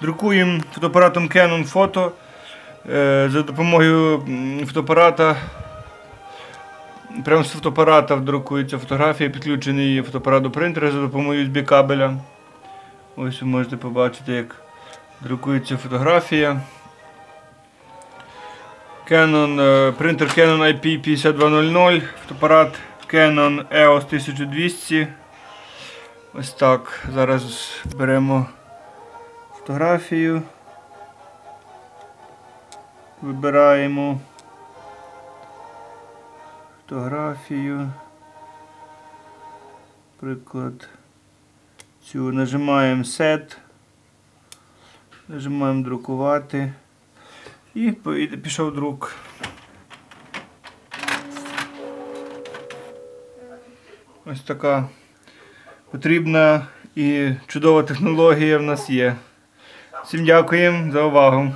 Друкуємо фотоапаратом Canon Photo. Е, За допомогою фотоапарата. Прямо з фотоапарата друкується фотографія, підключений фотоапарат до принтера за допомогою USB кабеля. Ось ви можете побачити, як друкується фотографія. Canon, е, принтер Canon IP5200, фотоапарат Canon EOS 1200. Ось так. Зараз беремо фотографію. Вибираємо фотографію. Приклад. Цю нажимаємо Set. Нажимаємо друкувати. І пішов друк. Ось така потрібна і чудова технологія в нас є. Всім дякуємо за увагу.